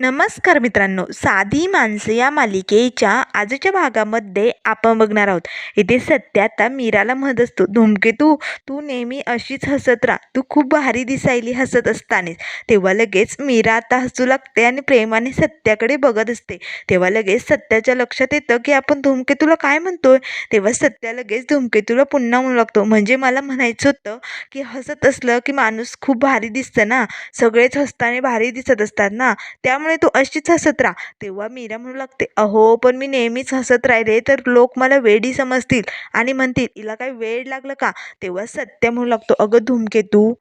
नमस्कार मित्रांनो साधी माणसं या मालिकेच्या आजच्या भागामध्ये आपण बघणार आहोत. इथे सत्य आता मीराला म्हणत असतो धूमकेतू तू नेहमी अशीच हसत राहा. तू खूप भारी दिसायली हसत असताना तेव्हा लगेच मीरा आता हसू लागते आणि प्रेमाने सत्याकडे बघत असते. तेव्हा लगेच सत्याच्या लक्षात येतं की आपण धूमकेतूला काय म्हणतोय? तेव्हा सत्या लगेच धूमकेतूला पुन्हा म्हणू लागतो. म्हणजे मला म्हणायचं होतं की हसत असलं की माणूस खूप भारी दिसतं ना? सगळेच हसताना भारी दिसत असतात ना? त्यामुळे तू अशीच हसत राहा. तेव्हा मीरा म्हणू लागते अहो पण मी नेहमीच हसत राहिले तर लोक मला वेडी समजतील आणि म्हणतील हिला काय वेड लागलं का? तेव्हा सत्य म्हणू लागतो अगं धूमकेतू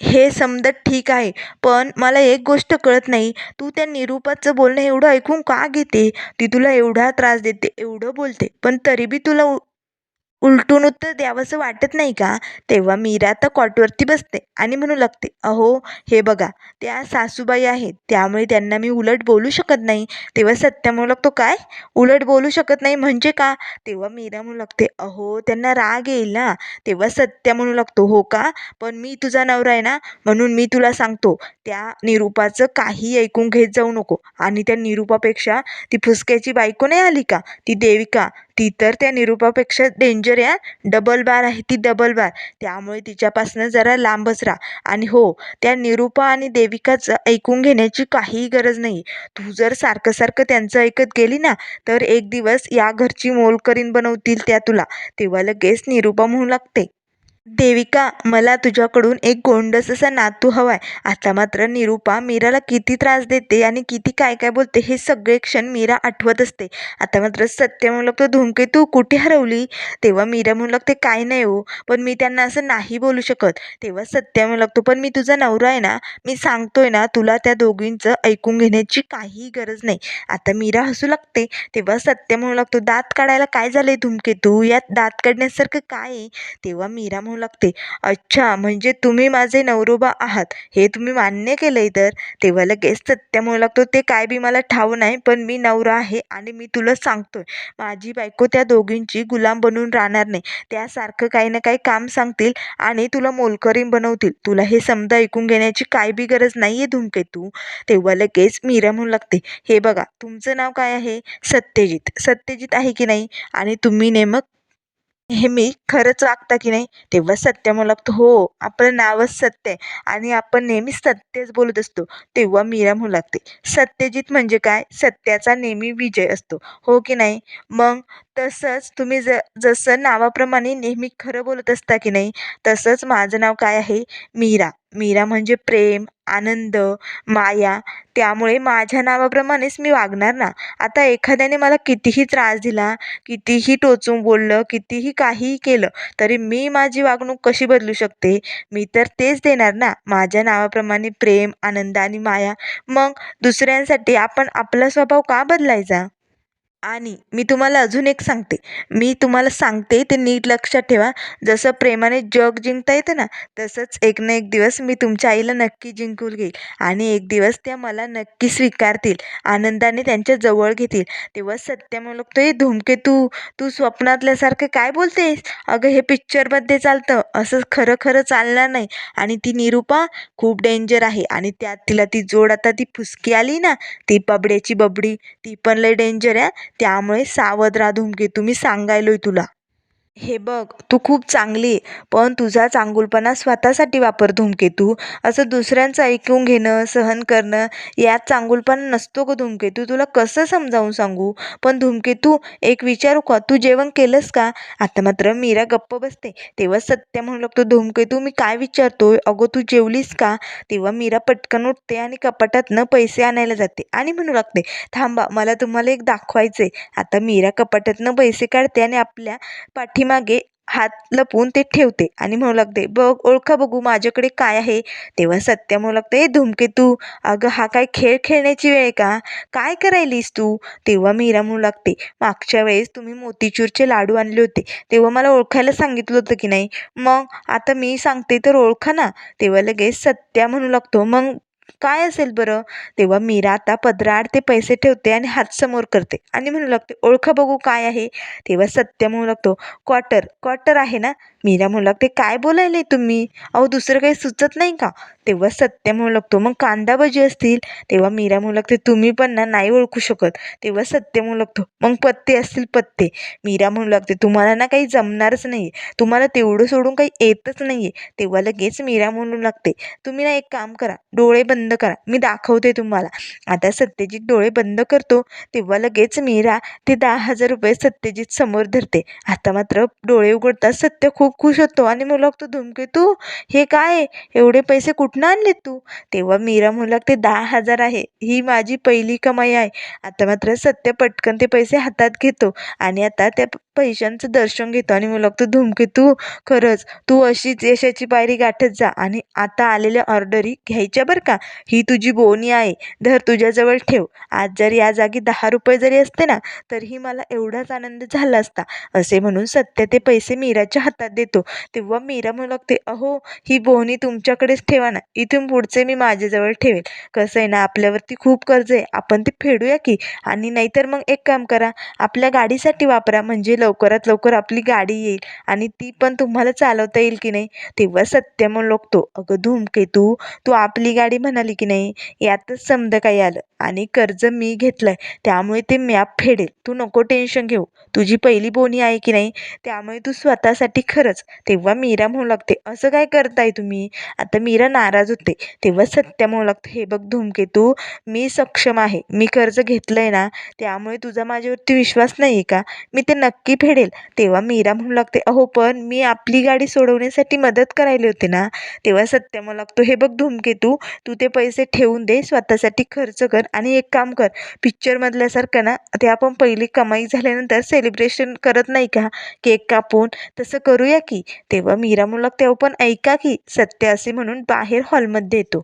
हे समजत ठीक आहे पण मला एक गोष्ट कळत नाही. तू त्या निरूपाचं बोलणं एवढं ऐकून का घेते? ती तुला एवढा त्रास देते एवढं बोलते पण तरी बी तुला उलटून उत्तर द्यावंसं वाटत नाही का? तेव्हा मीरा तर कॉटवरती बसते आणि म्हणू लागते अहो हे बघा त्या सासूबाई आहेत त्यामुळे त्यांना मी उलट बोलू शकत नाही. तेव्हा सत्या म्हणू लागतो काय? उलट बोलू शकत नाही म्हणजे का? तेव्हा मीरा म्हणू लागते अहो त्यांना राग येईल ना. तेव्हा सत्या म्हणू लागतो हो का? पण मी तुझा नवरा आहे ना? म्हणून मी तुला सांगतो त्या निरूपाचं काही ऐकून घेत जाऊ नको. आणि त्या निरूपापेक्षा ती फुसक्याची बायको नाही आली का? ती देविका. ती तर त्या निरूपापेक्षा डेंजर आहे डबल बार आहे ती डबल बार त्यामुळे तिच्यापासनं जरा लांबच राहा. आणि हो त्या निरूपा आणि देविकाचं ऐकून घेण्याची काहीही गरज नाही. तू जर सारखं सारखं त्यांचं ऐकत गेली ना तर एक दिवस या घरची मोलकरीण बनवतील त्या तुला. तेव्हा लगेच निरूपा म्हणू लागते. देविका मला तुझ्याकडून एक गोंडस असा नातू हवाय. आता मात्र निरूपा मीराला किती त्रास देते आणि किती काय काय बोलते हे सगळे क्षण मीरा आठवत असते. आता मात्र सत्य म्हणू लागतो धुमके तू कुठे हरवली? तेव्हा मीरा म्हणू लागते काय नाही हो पण मी त्यांना असं नाही बोलू शकत. तेव्हा सत्य म्हणू लागतो पण मी तुझा नवरा आहे ना मी सांगतोय ना तुला त्या दोघींचं ऐकून घेण्याची काही गरज नाही. आता मीरा हसू लागते. तेव्हा सत्य म्हणू लागतो दात काढायला काय झालंय धूमकेतू यात दात काढण्यासारखं काय आहे? तेव्हा मीरा म्हणू लागते. अच्छा म्हणजे तुम्ही माझे नवरोबा आहात. हे तुम्ही मान्य केलंय तर? तेव्हा लगेच सत्य म्हणू लागतो. ते काय बी मला ठाव नाही पण मी नवरा आहे आणि मी तुला सांगतोय. माझी बायको त्या दोघींची गुलाम बनून राहणार नाही. त्यासारखं काही ना काही काम सांगतील आणि तुला मोलकरीण बनवतील. तुला हे समजा ऐकून घेण्याची काय बी गरज नाही आहे धूमकेतू. तेव्हा लगेच मीरा म्हणू लागते हे बघा तुमचं नाव काय आहे? सत्यजित. सत्यजित आहे की नाही? आणि तुम्ही नेमक हे मी खरंच वागता की नाही? तेव्हा सत्य म्हणू लागतो हो आपलं नावच सत्य आहे. आणि आपण नेहमी सत्यच बोलत असतो. तेव्हा मीरा म्हणू लागते सत्यजित म्हणजे काय? सत्याचा नेहमी विजय असतो. हो की नाही? मग तसंच तुम्ही ज जसं नावाप्रमाणे नेहमी खरं बोलत असता की नाही तसंच माझं नाव काय आहे? मीरा. मीरा म्हणजे प्रेम आनंद माया त्यामुळे माझ्या नावाप्रमाणेच मी वागणार ना? आता एखाद्याने मला कितीही त्रास दिला कितीही टोचून बोललं कितीही काहीही केलं तरी मी माझी वागणूक कशी बदलू शकते? मी तर तेच देणार ना? माझ्या नावाप्रमाणे प्रेम आनंद आणि माया. मग दुसऱ्यांसाठी आपण आपला स्वभाव का बदलायचा? आणि मी तुम्हाला अजून एक सांगते. मी तुम्हाला सांगते ते नीट लक्षात ठेवा. जसं प्रेमाने जग जिंकता येतं ना तसंच एक ना एक दिवस मी तुमच्या आईला नक्की जिंकून घेईल. आणि एक दिवस त्या मला नक्की स्वीकारतील आनंदाने त्यांच्या जवळ घेतील. तेव्हा सत्य म्हणू आहे हे धूमकेतू तू स्वप्नातल्यासारखं काय बोलतेस? अगं हे पिक्चरमध्ये चालतं. असं खरं खरं चालणार नाही. आणि ती निरूपा खूप डेंजर आहे. आणि त्यात तिला ती जोड आता ती फुसकी आली ना ती बबड्याची बबडी ती पण लय डेंजर आहे. त्यामुळे सावध राहा धूमकेतू. मी सांगायलोय तुला. हे बघ तू खूप चांगली आहे पण तुझा चांगुलपणा स्वतःसाठी वापर धूमकेतू असं दुसऱ्यांचं ऐकून घेणं सहन करणं यात चांगुलपणा नसतो गं धूमकेतू तुला कसं समजावून सांगू? पण धूमकेतू एक विचारू का? तू जेवण केलंस का? आता मात्र मीरा गप्प बसते. तेव्हा सत्य म्हणू लागतो धूमकेतू मी काय विचारतोय? अगो तू जेवलीस का? तेव्हा मीरा पटकन उठते आणि कपाटातनं पैसे आणायला जाते आणि म्हणू लागते थांबा मला तुम्हाला एक दाखवायचं आहे आता मीरा कपाटातनं पैसे काढते आणि आपल्या पाठी पाठीमागे हात लपवून ते ठेवते आणि म्हणू लागते बघ ओळखा बघू माझ्याकडे काय आहे. तेव्हा सत्य म्हणू लागते "ए धूमकेतू अगं हा काय खेळ खेळण्याची वेळ आहे का? काय करायलीस तू? तेव्हा मीरा म्हणू लागते मागच्या वेळेस तुम्ही मोतीचूरचे लाडू आणले होते तेव्हा मला ओळखायला सांगितलं होतं की नाही? मग आता मी सांगते तर ओळखा ना. तेव्हा लगेच सत्या म्हणू लागतो मग काय असेल बरं? तेव्हा मीरा आता पदराआड ते पैसे ठेवते आणि हात समोर करते. आणि म्हणू लागते ओळखा बघू काय आहे? तेव्हा सत्य म्हणू लागतो क्वार्टर क्वार्टर आहे ना? मीरा म्हणू लागते काय बोलायले तुम्ही? अहो दुसरं काही सुचत नाही का? तेव्हा सत्य म्हणू लागतो मग कांदा भजी असतील तेव्हा मीरा म्हणू लागते तुम्ही पण ना नाही ओळखू शकत. तेव्हा सत्य म्हणू लागतो मग पत्ते असतील पत्ते. मीरा म्हणू लागते तुम्हाला ना काही जमणारच नाही तुम्हाला तेवढं सोडून काही येतच नाही आहे तेव्हा लगेच मीरा म्हणू लागते तुम्ही ना एक काम करा. डोळे बंद करा. मी दाखवते तुम्हाला. आता सत्यजित डोळे बंद करतो. तेव्हा लगेच मीरा ते दहा हजार रुपये सत्यजित समोर धरते. आता मात्र डोळे उघडताच सत्य खूप खुश होतो आणि म्हणू लागतो धूमकेतू. हे काय? एवढे पैसे कुठनं आणले तू? तेव्हा मीरा म्हणू ते दहा हजार आहे. ही माझी पहिली कमाई आहे. आता मात्र सत्य पटकन ते पैसे हातात घेतो आणि आता त्या पैशांचं दर्शन घेतो आणि म्हणू लागतो धूमकेतू खरंच तू अशीच यशाची पायरी गाठत जा आणि आता आलेल्या ऑर्डरी घ्यायच्या बरं का? ही तुझी बोनी आहे. धर तुझ्याजवळ ठेव. आज जर या जागी दहा रुपये जरी असते ना तरीही मला एवढाच आनंद झाला असता. असे म्हणून सत्य ते पैसे मीराच्या हातात देतो. तेव्हा मीरा म्हणू लागते अहो ही बोहणी तुमच्याकडेच ठेवा ना. इथून पुढचे मी माझ्याजवळ ठेवेल. कसं आहे ना आपल्यावरती खूप कर्ज आहे. आपण ते फेडूया की आणि नाहीतर मग एक काम करा आपल्या गाडीसाठी वापरा. म्हणजे लवकरात लवकर आपली गाडी येईल आणि ती पण तुम्हाला चालवता येईल की नाही तेव्हा सत्य लोकतो अगं धूमकेतू तू आपली गाडी म्हणाली की नाही यातच समजा काही आलं. आणि कर्ज मी घेतलंय त्यामुळे ते मॅप फेडेल. तू नको टेन्शन घेऊ. तुझी पहिली बोनी आहे की नाही त्यामुळे तू स्वतःसाठी खरंच तेव्हा मीरा म्हणू लागते असं काय करताय तुम्ही? आता मीरा नाराज होते. तेव्हा सत्य म्हणू लागतो हे बघ धूमकेतू मी सक्षम आहे. मी कर्ज घेतलंय ना त्यामुळे तुझा माझ्यावरती विश्वास नाही आहे का? मी ते नक्की फेडेल. तेव्हा मीरा म्हणू लागते अहो पण मी आपली गाडी सोडवण्यासाठी मदत करायला होते ना. तेव्हा सत्य म्हणू लागतो हे बघ धूमकेतू तू ते पैसे ठेवून दे स्वतःसाठी खर्च कर आणि एक काम कर. पिक्चरमधल्यासारखं ना ते आपण पहिली कमाई झाल्यानंतर सेलिब्रेशन करत नाही का? केक कापून तसं करूया की? तेव्हा मीरा म्हणू लागते अहो पण ऐका की सत्य असे म्हणून बाहेर हॉलमध्ये येतो.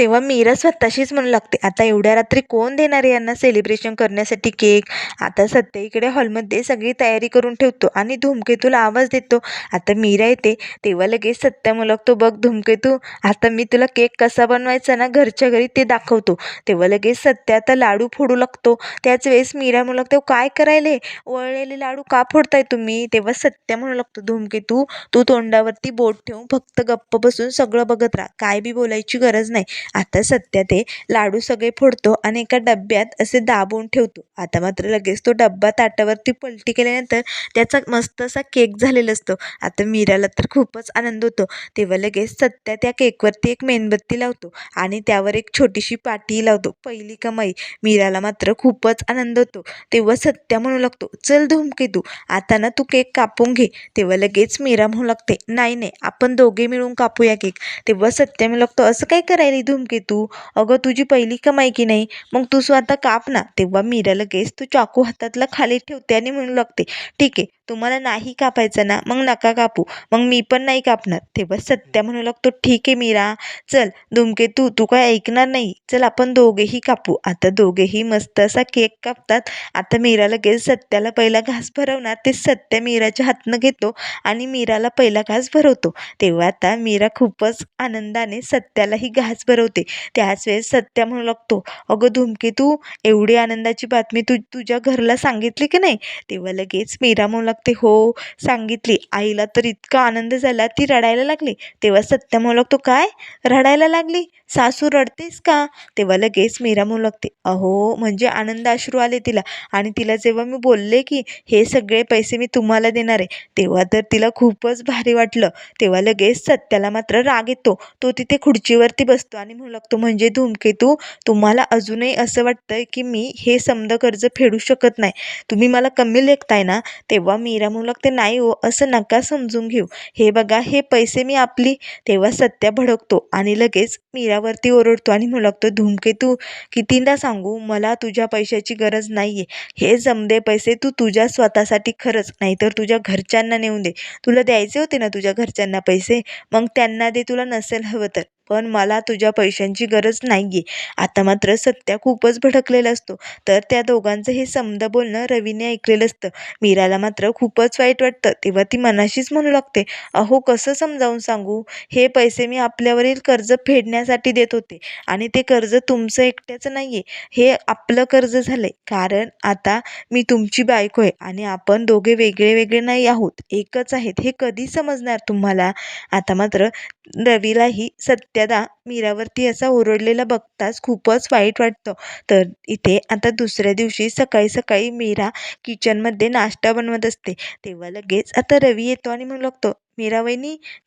तेव्हा मीरा स्वतःशीच म्हणू लागते आता एवढ्या रात्री कोण देणार आहे यांना सेलिब्रेशन करण्यासाठी केक आता सध्या इकडे हॉलमध्ये सगळी तयारी करून ठेवतो आणि धूमकेतूला आवाज देतो. आता मीरा येते तेव्हा लगेच सत्य म्हणू बघ धूमकेतू आता मी तुला केक कसा बनवायचा ना घरच्या घरी ते दाखवतो. तेव्हा लगेच सत्य आता लाडू फोडू लागतो. त्याच वेळेस मीरा म्हणू लागते काय करायले? वळलेले लाडू का फोडताय तुम्ही? तेव्हा सत्य म्हणू लागतो धूमकेतू तू तोंडावरती बोट ठेवून फक्त गप्प बसून सगळं बघत राहा. काय बी बोलायची गरज नाही. आता सध्या ते लाडू सगळे फोडतो आणि एका डब्यात असे दाबून ठेवतो. आता मात्र लगेच तो डब्बा ताटावरती पलटी केल्यानंतर त्याचा मस्त असा केक झालेला असतो. आता मीराला तर खूपच आनंद होतो. तेव्हा लगेच सत्या त्या केकवरती एक मेणबत्ती लावतो आणि त्यावर एक छोटीशी पाटी लावतो. पहिली कमाई. मीराला मात्र खूपच आनंद होतो. तेव्हा सत्या म्हणू लागतो चल धूमकेतू आता ना तू केक कापून घे. तेव्हा लगेच मीरा म्हणू लागते नाही नाही. आपण दोघे मिळून कापूया केक. तेव्हा सत्य म्हणू लागतो असं काय करायला धूमकेतू अगं तुझी पहिली कमाई की नाही? मग तू स्वतः काप ना. तेव्हा मीरा लगेच तू चाकू हातातला खाली ठेवते आणि म्हणू लागते ठीक आहे तुम्हाला नाही कापायचं ना मग नका कापू. मग मी पण नाही कापणार. तेव्हा सत्या म्हणू लागतो ठीक आहे मीरा चल धुमकेतू तू काय ऐकणार नाही. चल आपण दोघेही कापू. आता दोघेही मस्त असा केक कापतात. आता मीरा लगेच सत्याला पहिला घास भरवणार. ते सत्य मीराच्या हातनं घेतो आणि मीराला पहिला घास भरवतो. तेव्हा आता मीरा खूपच आनंदाने सत्यालाही घास भरवते. त्याच वेळेस सत्या म्हणू लागतो अगं धुमकेतू एवढी आनंदाची बातमी तू तुझ्या घरला सांगितली की नाही? तेव्हा लगेच मीरा म्हणू लागतो हो सांगितली. आईला तर इतका आनंद झाला ती रडायला लागली. तेव्हा सत्य म्हणू लागतो काय? रडायला लागली. सासू रडतेस का? तेव्हा लगेच मीरा म्हणू लागते अहो म्हणजे आनंद अश्रू आले तिला. आणि तिला जेव्हा मी बोलले की हे सगळे पैसे मी तुम्हाला देणार आहे. तेव्हा तर तिला खूपच भारी वाटलं. तेव्हा लगेच सत्याला मात्र राग येतो. तो तिथे खुर्चीवरती बसतो आणि म्हणू लागतो म्हणजे धूमकेतू तुम्हाला अजूनही असं वाटतंय की मी हे समद कर्ज फेडू शकत नाही. तुम्ही मला कमी लेखताय ना? तेव्हा मी म्हणू ते नाही हो असं नका समजून घेऊ. हे बघा हे पैसे मी आपली. तेव्हा सत्या भडकतो आणि लगेच मीरावरती ओरडतो आणि मुलगतो धूमकेतू कितींदा सांगू? मला तुझ्या पैशाची गरज नाही आहे हे जमदे पैसे तू तुझ्या स्वतःसाठी खरंच नाहीतर तुझ्या घरच्यांना नेऊन दे. तुला द्यायचे होते ना तुझ्या घरच्यांना पैसे? मग त्यांना दे तुला नसेल हवं तर. पण मला तुझ्या पैशांची गरज नाही आहे आता मात्र सत्या खूपच भडकलेला असतो. तर त्या दोघांचं हे समद बोलणं रवीने ऐकलेलं असतं. मीराला मात्र खूपच वाईट वाटतं. तेव्हा ती मनाशीच म्हणू लागते अहो कसं समजावून सांगू? हे पैसे मी आपल्यावरील कर्ज फेडण्यासाठी देत होते आणि ते कर्ज तुमचं एकट्याचं नाही आहे हे आपलं कर्ज झालं आहे कारण आता मी तुमची बायको आहे आणि आपण दोघे वेगळे वेगळे नाही आहोत. एकच आहेत. हे कधी समजणार तुम्हाला? आता मात्र रवीलाही सत्यदा मीरावरती असा ओरडलेला बघताच खूपच वाईट वाटतं. तर इथे आता दुसऱ्या दिवशी सकाळी सकाळी मीरा किचनमध्ये नाश्ता बनवत असते. तेव्हा लगेच आता रवी येतो आणि म्हणू लागतो मीरा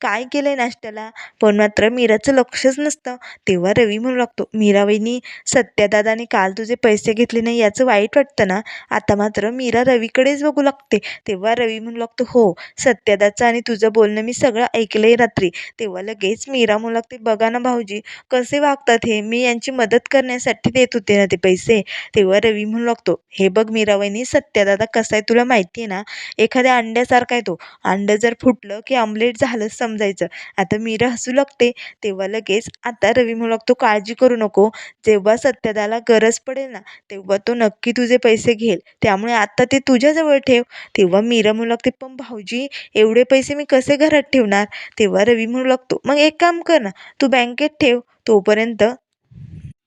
काय केलं आहे नाश्त्याला? पण मात्र मीराचं लक्षच नसतं. तेव्हा रवी म्हणू लागतो मीरा वहिनी सत्यादादाने काल तुझे पैसे घेतले नाही याचं वाईट वाटतं ना? आता मात्र मीरा रवीकडेच बघू लागते. तेव्हा रवी म्हणू लागतो हो सत्यादाचं आणि तुझं बोलणं मी सगळं ऐकलं आहे रात्री. तेव्हा लगेच मीरा म्हणू लागते बघा ना भाऊजी कसे वागतात हे? मी यांची मदत करण्यासाठी देत होते ना ते पैसे. तेव्हा रवी म्हणू लागतो हे बघ मीरा सत्यादादा कसा आहे तुला माहिती आहे ना? एखाद्या अंड्यासारखा आहे तो. अंडं जर फुटलं की ऑमलेट झालंच समजायचं. आता मीरा हसू लागते तेव्हा लगेच आता रवी म्हणू लागतो काळजी करू नको. जेव्हा सत्यदाला गरज पडेल ना तेव्हा तो नक्की तुझे पैसे घेईल. त्यामुळे आत्ता ते तुझ्याजवळ ठेव. तेव्हा मीरा म्हणू लागते पण भाऊजी एवढे पैसे मी कसे घरात ठेवणार? तेव्हा रवी म्हणू लागतो मग एक काम कर ना तू बँकेत ठेव. तोपर्यंत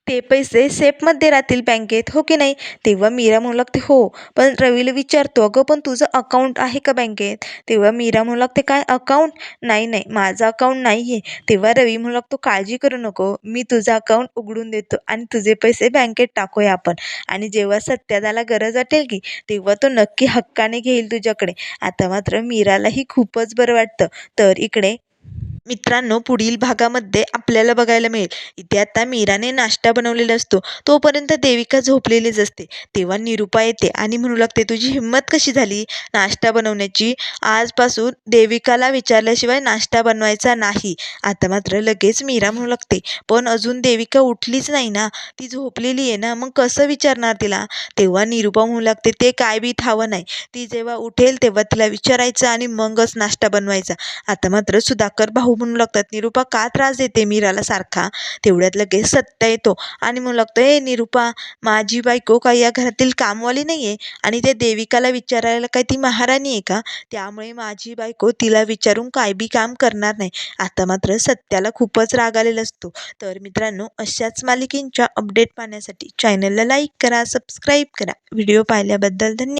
ते पैसे सेफमध्ये राहतील बँकेत हो की नाही? तेव्हा मीरा म्हणू लागते हो. पण रवीला विचारतो अगं पण तुझं अकाउंट आहे का बँकेत? तेव्हा मीरा म्हणू लागते काय अकाउंट नाही नाही माझं अकाउंट नाही आहे तेव्हा रवी म्हणू लागतो काळजी करू नको. मी तुझं अकाउंट उघडून देतो आणि तुझे पैसे बँकेत टाकूया आपण. आणि जेव्हा सत्यादाला गरज वाटेल की तेव्हा तो नक्की हक्काने घेईल तुझ्याकडे. आता मात्र मीरालाही खूपच बरं वाटतं. तर इकडे मित्रांनो पुढील भागामध्ये आपल्याला बघायला मिळेल. इथे आता मीराने नाश्ता बनवलेला असतो. तोपर्यंत देविका झोपलेलीच असते. तेव्हा निरुपा येते आणि म्हणू लागते तुझी हिंमत कशी झाली नाश्ता बनवण्याची? आजपासून देविकाला विचारल्याशिवाय नाश्ता बनवायचा नाही. आता मात्र लगेच मीरा म्हणू लागते पण अजून देविका उठलीच नाही ना? ती झोपलेली आहे ना? मग कसं विचारणार तिला? तेव्हा निरुपा म्हणू लागते ते काय बी थावं नाही. ती जेव्हा उठेल तेव्हा तिला विचारायचं आणि मगच नाश्ता बनवायचा. आता मात्र सुधाकर भाऊ म्हणू लागतात निरुपा का त्रास देते मीराला सारखा? तेवढ्यात लगेच सत्ता येतो आणि म्हणू लागतो ए निरुपा माझी बायको काय या घरातील कामवाली नाही आहे आणि त्या देविकाला विचारायला काय ती महाराणी आहे का? त्यामुळे माझी बायको तिला विचारून काय बी काम करणार नाही. आता मात्र सत्याला खूपच राग आलेला असतो. तर मित्रांनो अशाच मालिकेंच्या अपडेट पाहण्यासाठी चॅनलला लाईक करा सबस्क्राईब करा. व्हिडिओ पाहिल्याबद्दल धन्यवाद